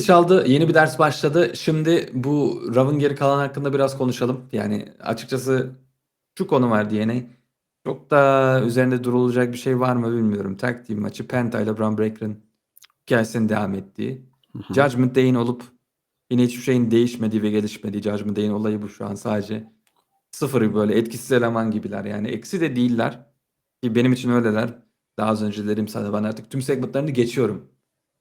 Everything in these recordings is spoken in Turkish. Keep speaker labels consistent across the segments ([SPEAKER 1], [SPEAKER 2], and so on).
[SPEAKER 1] Çaldı, yeni bir ders başladı. Şimdi bu Raw'ın geri kalan hakkında biraz konuşalım. Yani açıkçası şu konu var DNA. Çok da üzerinde durulacak bir şey var mı bilmiyorum. Tag team maçı Penta ile Braun Breaker'ın hikayesinin devam ettiği.
[SPEAKER 2] Hı hı.
[SPEAKER 1] Judgment Day'in olup yine hiçbir şeyin değişmediği ve gelişmediği Judgment Day'in olayı bu şu an sadece sıfır böyle etkisiz eleman gibiler. Yani eksi de değiller. Ki benim için öyleler. Daha az önce dedim sana ben artık tüm segmentlarını geçiyorum.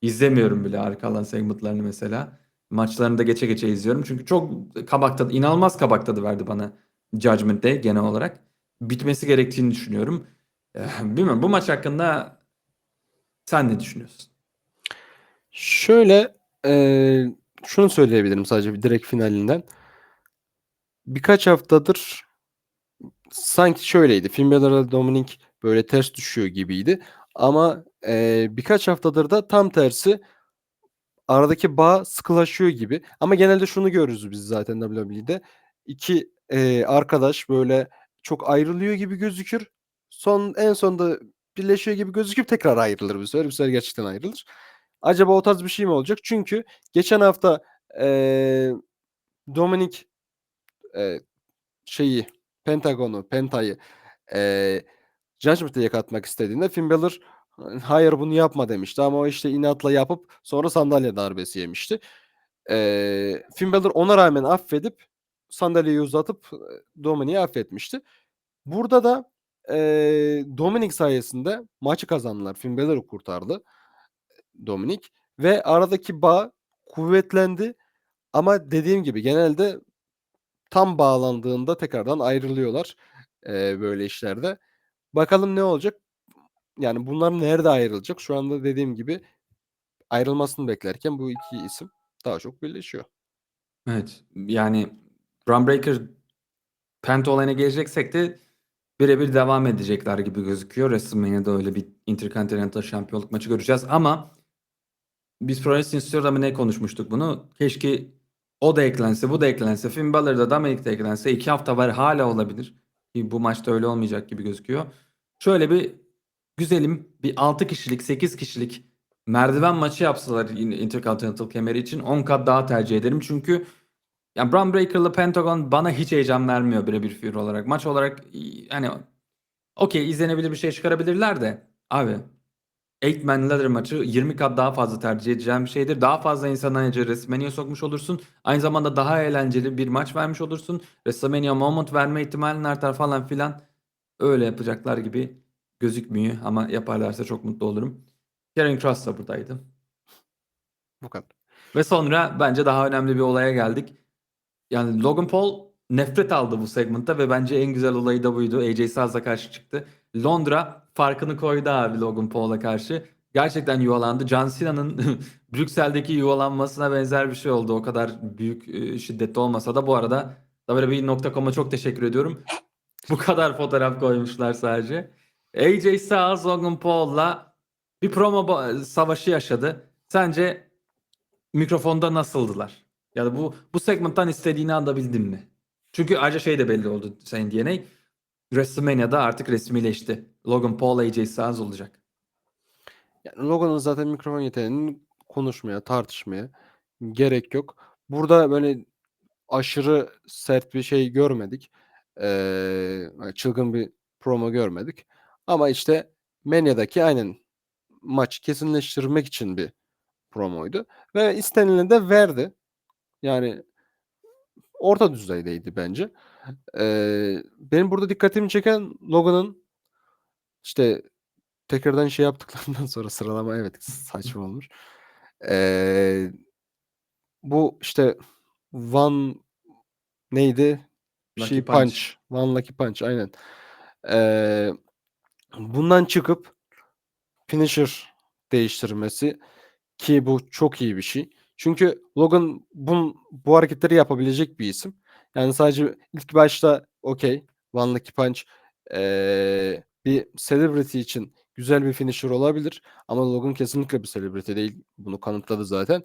[SPEAKER 1] İzlemiyorum bile arka alan segmentlarını mesela. Maçlarını da geçe geçe izliyorum. Çünkü çok kabak tadı, inanılmaz kabak tadı verdi bana Judgment Day genel olarak. Bitmesi gerektiğini düşünüyorum. Eh, Bilmiyorum bu maç hakkında sen ne düşünüyorsun?
[SPEAKER 2] Şöyle eee, şunu söyleyebilirim sadece direkt finalinden. Birkaç haftadır sanki şöyleydi. Finn Balor'la Dominic böyle ters düşüyor gibiydi. Ama eee, birkaç haftadır da tam tersi aradaki bağ sıkılaşıyor gibi. Ama genelde şunu görürüz biz zaten WWE'de. İki eee, arkadaş böyle çok ayrılıyor gibi gözükür. Son en sonunda birleşiyor gibi gözüküp tekrar ayrılır bu sefer. Bu sefer gerçekten ayrılır. Acaba o tarz bir şey mi olacak? Çünkü geçen hafta eee Dominic eee, şeyi Pentagon'u, Penta'yı eee Judgment Day'e katmak istediğinde Finn Balor hayır bunu yapma demişti ama o işte inatla yapıp sonra sandalye darbesi yemişti. Eee Finn Balor ona rağmen affedip sandalyeyi uzatıp Dominic'i affetmişti. Burada da eee Dominic sayesinde maçı kazandılar. Finn Balor'u kurtardı Dominic ve aradaki bağ kuvvetlendi. Ama dediğim gibi genelde tam bağlandığında tekrardan ayrılıyorlar eee, böyle işlerde. Bakalım ne olacak? Yani bunlar nerede ayrılacak? Şu anda dediğim gibi ayrılmasını beklerken bu iki isim daha çok birleşiyor.
[SPEAKER 1] Evet yani Braun Breaker Penta olayına geleceksek de birebir devam edecekler gibi gözüküyor. WrestleMania'da öyle bir Intercontinental şampiyonluk maçı göreceğiz ama biz Pro Wrestling Studio'da mı ne konuşmuştuk bunu? Keşke o da eklense, bu da eklense, Finn Balor da Dominic de eklense iki hafta var hala olabilir. Ki bu maçta öyle olmayacak gibi gözüküyor. Şöyle bir güzelim bir 6 kişilik, 8 kişilik merdiven maçı yapsalar Intercontinental kemeri için 10 kat daha tercih ederim. Çünkü yani Braun Breaker'la Pentagon bana hiç heyecan vermiyor birebir figür olarak. Maç olarak hani okey izlenebilir bir şey çıkarabilirler de abi 8 man ladder maçı 20 kat daha fazla tercih edeceğim bir şeydir. Daha fazla insan aynı WrestleMania'ya sokmuş olursun. Aynı zamanda daha eğlenceli bir maç vermiş olursun. WrestleMania moment verme ihtimalin artar falan filan. Öyle yapacaklar gibi gözükmüyor ama yaparlarsa çok mutlu olurum. Karen Cross da buradaydı.
[SPEAKER 2] Bu kadar.
[SPEAKER 1] Ve sonra bence daha önemli bir olaya geldik. Yani Logan Paul nefret aldı bu segmentta ve bence en güzel olayı da buydu. AJ Styles'a karşı çıktı. Londra farkını koydu abi Logan Paul'a karşı. Gerçekten yuvalandı. John Cena'nın Brüksel'deki yuvalanmasına benzer bir şey oldu. O kadar büyük e, şiddetli olmasa da bu arada WWE.com'a çok teşekkür ediyorum. Bu kadar fotoğraf koymuşlar sadece. AJ Styles Logan Paul'la bir promo savaşı yaşadı. Sence mikrofonda nasıldılar? Ya da bu bu segmenttan istediğini anladabildin mi? Çünkü ayrıca şey de belli oldu senin DNA. WrestleMania'da artık resmileşti. Logan Paul AJ Styles olacak.
[SPEAKER 2] Yani Logan'ın zaten mikrofon yeteneğini konuşmaya, tartışmaya gerek yok. Burada böyle aşırı sert bir şey görmedik. Hani çılgın bir promo görmedik. Ama işte Mania'daki aynen maçı kesinleştirmek için bir promoydu. Ve istenileni de verdi. Yani orta düzeydeydi bence. Eee, benim burada dikkatimi çeken Logan'ın işte tekrardan şey yaptıklarından sonra sıralama evet saçma olmuş. Eee, bu işte One neydi? Bir
[SPEAKER 1] Lucky
[SPEAKER 2] şey
[SPEAKER 1] Punch.
[SPEAKER 2] punch. One Lucky Punch aynen. Eee, bundan çıkıp finisher değiştirmesi ki bu çok iyi bir şey. Çünkü Logan bun, bu hareketleri yapabilecek bir isim. Yani sadece ilk başta okey One Lucky Punch eee, bir celebrity için güzel bir finisher olabilir. Ama Logan kesinlikle bir celebrity değil. Bunu kanıtladı zaten.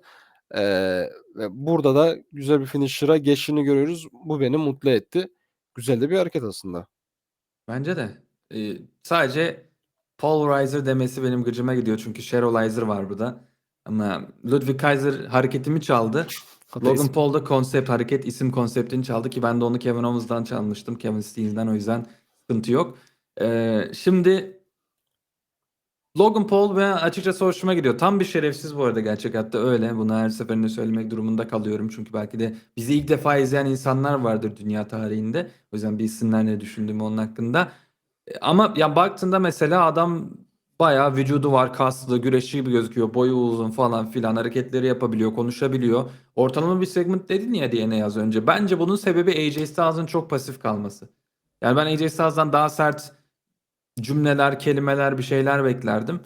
[SPEAKER 2] Ve burada da güzel bir finisher'a geçtiğini görüyoruz. Bu beni mutlu etti. Güzel de bir hareket aslında.
[SPEAKER 1] Bence de. Ee, sadece Paul Reiser demesi benim gıcıma gidiyor. Çünkü Cheryl Reiser var burada. Ama Ludwig Kaiser hareketimi çaldı.
[SPEAKER 2] Hatta
[SPEAKER 1] Logan
[SPEAKER 2] isim-
[SPEAKER 1] Paul da konsept, hareket, isim konseptini çaldı ki ben de onu Kevin Owens'dan çalmıştım. Kevin Stevens'den o yüzden sıkıntı yok. Ee, şimdi Logan Paul ve açıkçası hoşuma gidiyor. Tam bir şerefsiz bu arada gerçek hayatta öyle. Bunu her seferinde söylemek durumunda kalıyorum. Çünkü belki de bizi ilk defa izleyen insanlar vardır dünya tarihinde. O yüzden bilsinler ne düşündüğümü onun hakkında. E, Ama ya baktığında mesela adam bayağı vücudu var, kaslı, güreşçi gibi gözüküyor. Boyu uzun falan filan hareketleri yapabiliyor, konuşabiliyor. Ortalama bir segment dedin ya DNA az önce. Bence bunun sebebi AJ Styles'ın çok pasif kalması. Yani ben AJ Styles'dan daha sert cümleler, kelimeler, bir şeyler beklerdim.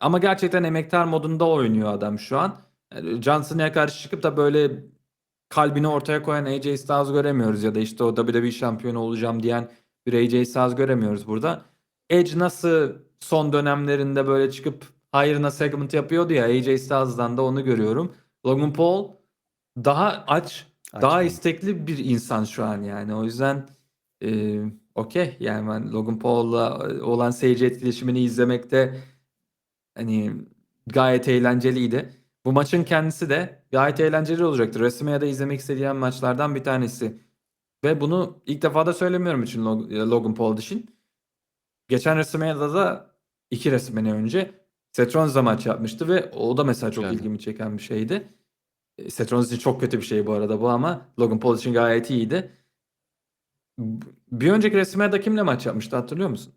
[SPEAKER 1] Ama gerçekten emektar modunda oynuyor adam şu an. Yani John Cena'ya karşı çıkıp da böyle kalbini ortaya koyan AJ Styles göremiyoruz ya da işte o WWE şampiyonu olacağım diyen bir AJ Styles göremiyoruz burada. Edge nasıl son dönemlerinde böyle çıkıp hayrına segment yapıyordu ya AJ Styles'dan da onu görüyorum. Logan Paul daha aç, daha
[SPEAKER 2] Açmadı.
[SPEAKER 1] istekli bir insan şu an yani. O yüzden e, okey yani ben Logan Paul'la olan seyirci etkileşimini izlemekte hani gayet eğlenceliydi. Bu maçın kendisi de gayet eğlenceli olacaktır. WrestleMania'da izlemek istediğim maçlardan bir tanesi. Ve bunu ilk defa da söylemiyorum için Log- Logan Paul için. Geçen WrestleMania'da da iki WrestleMania önce Seth Rollins'la maç yapmıştı ve o da mesela çok
[SPEAKER 2] Güzeldi.
[SPEAKER 1] ilgimi çeken bir şeydi. E, Seth Rollins için çok kötü bir şey bu arada bu ama Logan Paul için gayet iyiydi. Bir önceki WrestleMania'da kimle maç yapmıştı hatırlıyor musun?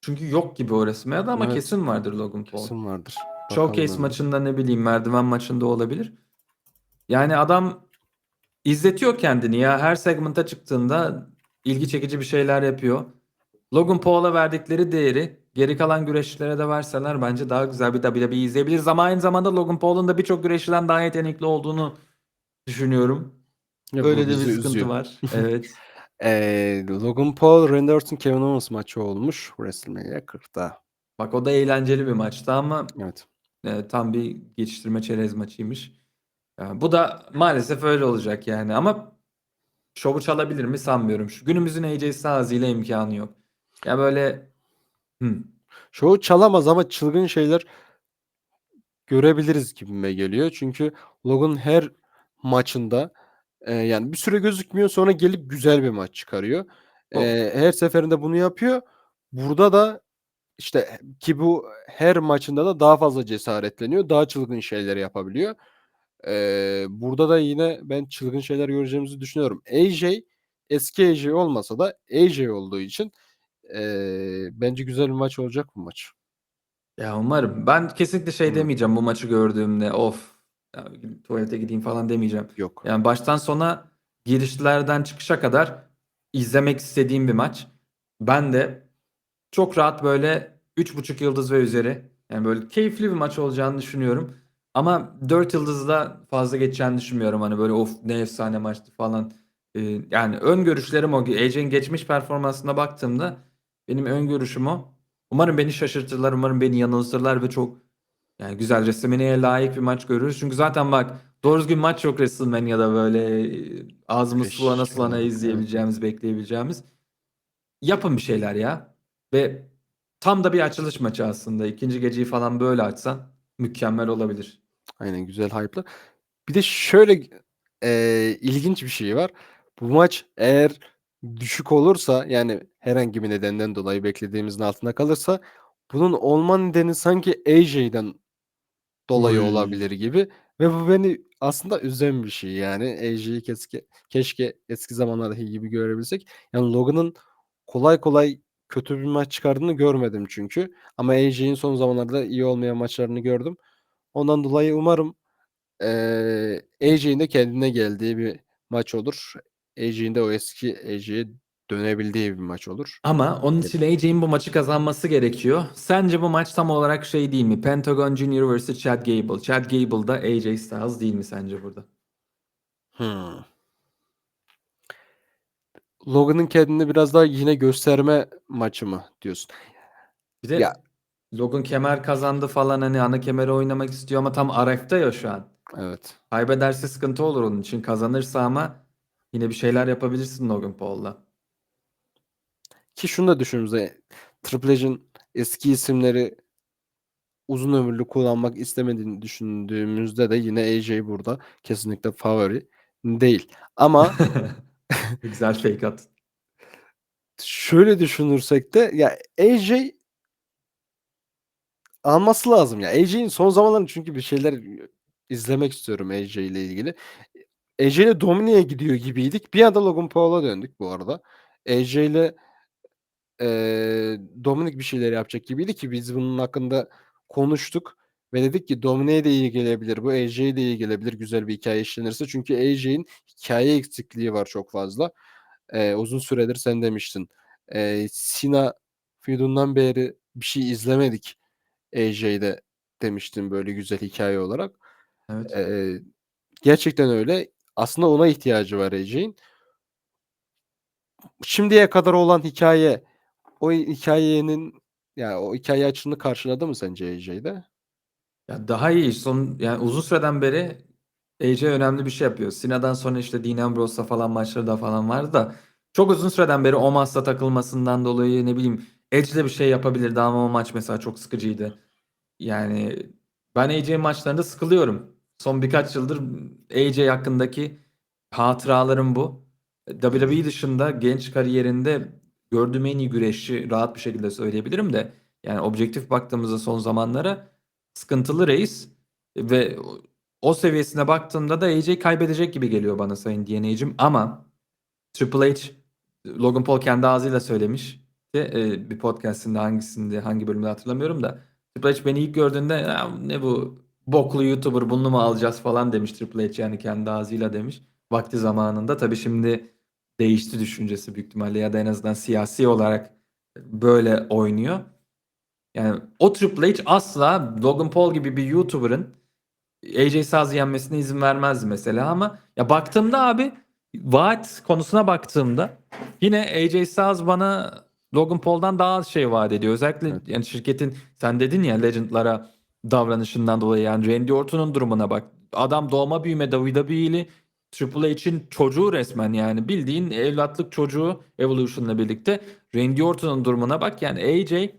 [SPEAKER 1] Çünkü yok gibi o WrestleMania'da ama
[SPEAKER 2] Evet.
[SPEAKER 1] kesin vardır Logan Paul.
[SPEAKER 2] Kesin vardır.
[SPEAKER 1] Showcase
[SPEAKER 2] Bakalım.
[SPEAKER 1] maçında ne bileyim merdiven maçında olabilir. Yani adam izletiyor kendini ya her segmenta çıktığında ilgi çekici bir şeyler yapıyor. Logan Paul'a verdikleri değeri geri kalan güreşçilere de verseler bence daha güzel bir WWE izleyebiliriz. Ama aynı zamanda Logan Paul'un da birçok güreşçiden daha yetenekli olduğunu düşünüyorum.
[SPEAKER 2] Ya,
[SPEAKER 1] Öyle de bir
[SPEAKER 2] bizi
[SPEAKER 1] sıkıntı
[SPEAKER 2] üzüyor.
[SPEAKER 1] var. Evet.
[SPEAKER 2] Ee, Logan Paul, Randy Orton, Kevin Owens maçı olmuş WrestleMania 40'ta.
[SPEAKER 1] Bak o da eğlenceli bir maçtı ama
[SPEAKER 2] Evet.
[SPEAKER 1] e, tam bir geçiştirme çerez maçıymış. Yani bu da maalesef öyle olacak yani ama şovu çalabilir mi sanmıyorum. Şu günümüzün AJ Styles ile imkanı yok. Ya böyle hı,
[SPEAKER 2] Şovu çalamaz ama çılgın şeyler görebiliriz gibime geliyor. Çünkü Logan her maçında e, yani bir süre gözükmüyor sonra gelip güzel bir maç çıkarıyor. E, her seferinde bunu yapıyor. Burada da işte ki bu her maçında da daha fazla cesaretleniyor. Daha çılgın şeyler yapabiliyor. E, burada da yine ben çılgın şeyler göreceğimizi düşünüyorum. AJ eski AJ olmasa da AJ olduğu için e, bence güzel bir maç olacak bu maç.
[SPEAKER 1] ya umarım. Ben kesinlikle şey
[SPEAKER 2] Umarım.
[SPEAKER 1] demeyeceğim bu maçı gördüğümde of ya, tuvalete gideyim falan demeyeceğim.
[SPEAKER 2] Yok.
[SPEAKER 1] Yani baştan sona girişlerden çıkışa kadar izlemek istediğim bir maç. Ben de çok rahat böyle 3.5 yıldız ve üzeri yani böyle keyifli bir maç olacağını düşünüyorum. Ama 4 yıldızda fazla geçeceğini düşünmüyorum. Hani böyle of ne efsane maçtı falan. Ee, yani ön görüşlerim o. AJ'in geçmiş performansına baktığımda benim ön görüşüm o. Umarım beni şaşırtırlar. Umarım beni yanıltırlar ve çok yani güzel WrestleMania'ya layık bir maç görürüz. Çünkü zaten bak doğru düzgün maç yok WrestleMania'da böyle e, ağzımız
[SPEAKER 2] Beş
[SPEAKER 1] sulana sulana izleyebileceğimiz, bekleyebileceğimiz. Yapın bir şeyler ya. Ve tam da bir açılış maçı aslında. İkinci geceyi falan böyle açsan mükemmel olabilir.
[SPEAKER 2] Aynen güzel hype'lı. Bir de şöyle eee, ilginç bir şey var. Bu maç eğer düşük olursa yani herhangi bir nedenden dolayı beklediğimizin altında kalırsa bunun olma nedeni sanki AJ'den dolayı
[SPEAKER 1] Oy.
[SPEAKER 2] olabilir gibi ve bu beni aslında üzen bir şey yani AJ'yi keşke, keşke eski zamanlardaki gibi görebilsek. Yani Logan'ın kolay kolay kötü bir maç çıkardığını görmedim çünkü. Ama AJ'in son zamanlarda iyi olmayan maçlarını gördüm. Ondan dolayı umarım eee AJ'in de kendine geldiği bir maç olur. AJ'in de o eski AJ'ye dönebildiği bir maç olur.
[SPEAKER 1] Ama onun için AJ'in bu maçı kazanması gerekiyor. Sence bu maç tam olarak şey değil mi? Pentagon Junior vs. Chad Gable. Chad Gable da AJ Styles değil mi sence burada?
[SPEAKER 2] Hmm. Logan'ın kendini biraz daha yine gösterme maçı mı diyorsun?
[SPEAKER 1] Bir de
[SPEAKER 2] Ya-
[SPEAKER 1] Logan kemer kazandı falan hani ana kemeri oynamak istiyor ama tam RF'da ya şu an.
[SPEAKER 2] Evet.
[SPEAKER 1] Kaybederse sıkıntı olur onun için. Kazanırsa ama yine bir şeyler yapabilirsin Logan Paul'la.
[SPEAKER 2] Ki şunu da düşündüğümüzde Triple H'in eski isimleri uzun ömürlü kullanmak istemediğini düşündüğümüzde de yine AJ burada kesinlikle favori değil. Ama
[SPEAKER 1] Güzel fake at.
[SPEAKER 2] şöyle düşünürsek de ya AJ alması lazım ya. AJ'in son zamanlarda çünkü bir şeyler izlemek istiyorum AJ ile ilgili. AJ ile Dominik'e gidiyor gibiydik. Bir anda Logan Paul'a döndük bu arada. AJ ile eee Dominik bir şeyler yapacak gibiydi ki biz bunun hakkında konuştuk ve dedik ki Dominik'e de iyi gelebilir. Bu AJ'ye de iyi gelebilir güzel bir hikaye işlenirse. Çünkü AJ'in hikaye eksikliği var çok fazla. Eee, uzun süredir sen demiştin. Eee, Cena feud'undan beri bir şey izlemedik AJ'de demiştin böyle güzel hikaye olarak.
[SPEAKER 1] Evet.
[SPEAKER 2] Eee, gerçekten öyle. Aslında ona ihtiyacı var AJ'in. Şimdiye kadar olan hikaye o hikayenin ya o hikaye açığını karşıladı mı sence AJ'de?
[SPEAKER 1] Ya daha iyi. Son yani uzun süreden beri AJ önemli bir şey yapıyor. Sina'dan sonra işte Dean Ambrose'la falan maçları da falan vardı da çok uzun süreden beri Omos'la takılmasından dolayı ne bileyim Edge'le bir şey yapabilirdi ama o maç mesela çok sıkıcıydı. Yani ben AJ maçlarında sıkılıyorum. Son birkaç yıldır AJ hakkındaki hatıralarım bu. WWE dışında genç kariyerinde gördüğüm en iyi güreşçi rahat bir şekilde söyleyebilirim de yani objektif baktığımızda son zamanlara sıkıntılı reis ve o seviyesine baktığımda da AJ kaybedecek gibi geliyor bana sayın DNA'cim ama Triple H Logan Paul kendi ağzıyla söylemiş e, bir podcastinde hangisinde hangi bölümde hatırlamıyorum da Triple H beni ilk gördüğünde "Ya ne bu boklu YouTuber bunu mu alacağız falan demiş Triple H yani kendi ağzıyla demiş vakti zamanında tabii şimdi değişti düşüncesi büyük ihtimalle ya da en azından siyasi olarak böyle oynuyor. Yani o Triple H asla Logan Paul gibi bir YouTuber'ın AJ Styles yenmesine izin vermezdi mesela ama ya baktığımda abi vaat konusuna baktığımda yine AJ Styles bana Logan Paul'dan daha az şey vaat ediyor. Özellikle
[SPEAKER 2] Evet.
[SPEAKER 1] yani şirketin sen dedin ya Legend'lara davranışından dolayı yani Randy Orton'un durumuna bak. Adam doğma büyüme WWE'li Triple H'in çocuğu resmen yani bildiğin evlatlık çocuğu Evolution'la birlikte Randy Orton'un durumuna bak yani AJ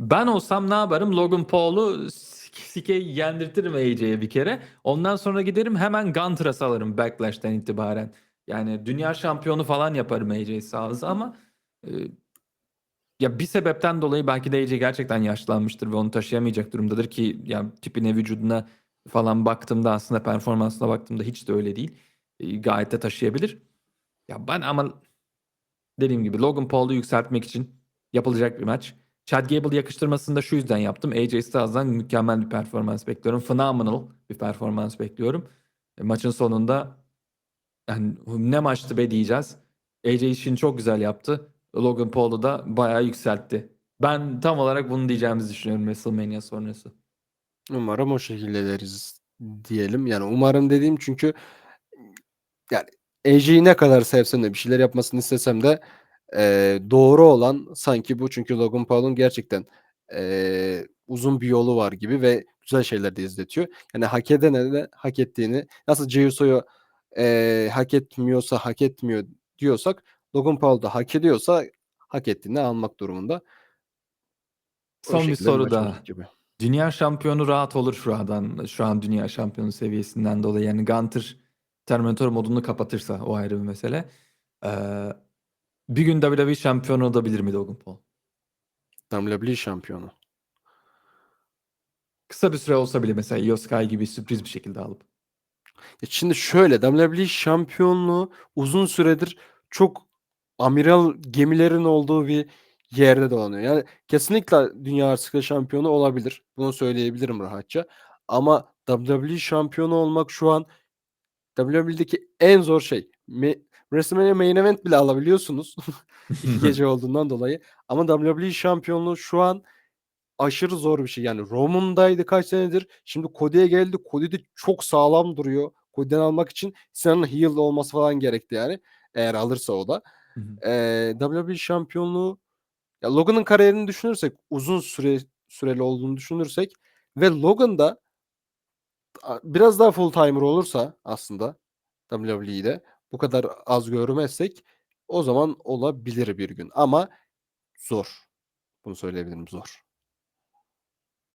[SPEAKER 1] ben olsam ne yaparım? Logan Paul'u sike yendirtirim AJ'ye bir kere. Ondan sonra giderim hemen Gunter'a salarım Backlash'ten itibaren. Yani dünya şampiyonu falan yaparım AJ Styles'ı ama e, ya bir sebepten dolayı belki de AJ gerçekten yaşlanmıştır ve onu taşıyamayacak durumdadır ki ya tipine vücuduna falan baktığımda aslında performansına baktığımda hiç de öyle değil. Gayet de taşıyabilir. Ya ben ama dediğim gibi Logan Paul'u yükseltmek için yapılacak bir maç. Chad Gable yakıştırmasını da şu yüzden yaptım. AJ Styles'dan mükemmel bir performans bekliyorum. Phenomenal bir performans bekliyorum. E, maçın sonunda yani ne maçtı be diyeceğiz. AJ işini çok güzel yaptı. Logan Paul'u da bayağı yükseltti. Ben tam olarak bunu diyeceğimizi düşünüyorum WrestleMania sonrası.
[SPEAKER 2] Umarım o şekilde deriz diyelim. Yani umarım dediğim çünkü yani AJ'yi ne kadar sevsem de bir şeyler yapmasını istesem de eee, doğru olan sanki bu. Çünkü Logan Paul'un gerçekten eee, uzun bir yolu var gibi ve güzel şeyler de izletiyor. Yani hak edene de hak ettiğini nasıl Jey Uso'yu eee, hak etmiyorsa hak etmiyor diyorsak Logan Paul da hak ediyorsa hak ettiğini almak durumunda. O
[SPEAKER 1] Son bir soru daha.
[SPEAKER 2] gibi.
[SPEAKER 1] Dünya şampiyonu rahat olur şu an. Şu an dünya şampiyonu seviyesinden dolayı. Yani Gunter Terminator modunu kapatırsa o ayrı bir mesele. Ee, bir gün WWE şampiyonu olabilir mi Logan Paul?
[SPEAKER 2] WWE şampiyonu.
[SPEAKER 1] Kısa bir süre olsa bile mesela Io Sky gibi sürpriz bir şekilde alıp.
[SPEAKER 2] Ya Şimdi şöyle WWE şampiyonluğu uzun süredir çok amiral gemilerin olduğu bir yerde dolanıyor. Yani kesinlikle dünya artık şampiyonu olabilir. Bunu söyleyebilirim rahatça. Ama WWE şampiyonu olmak şu an WWE'deki en zor şey. Me WrestleMania Main Event bile alabiliyorsunuz. İki gece olduğundan dolayı. Ama WWE şampiyonluğu şu an aşırı zor bir şey. Yani Roman'daydı kaç senedir. Şimdi Cody'ye geldi. Cody de çok sağlam duruyor. Cody'den almak için Cena'nın heel olması falan gerekti yani. Eğer alırsa o da.
[SPEAKER 1] Hı hı.
[SPEAKER 2] Ee, WWE şampiyonluğu ya Logan'ın kariyerini düşünürsek uzun süre süreli olduğunu düşünürsek ve Logan da biraz daha full timer olursa aslında WWE'de bu kadar az görmezsek o zaman olabilir bir gün ama zor. Bunu söyleyebilirim zor.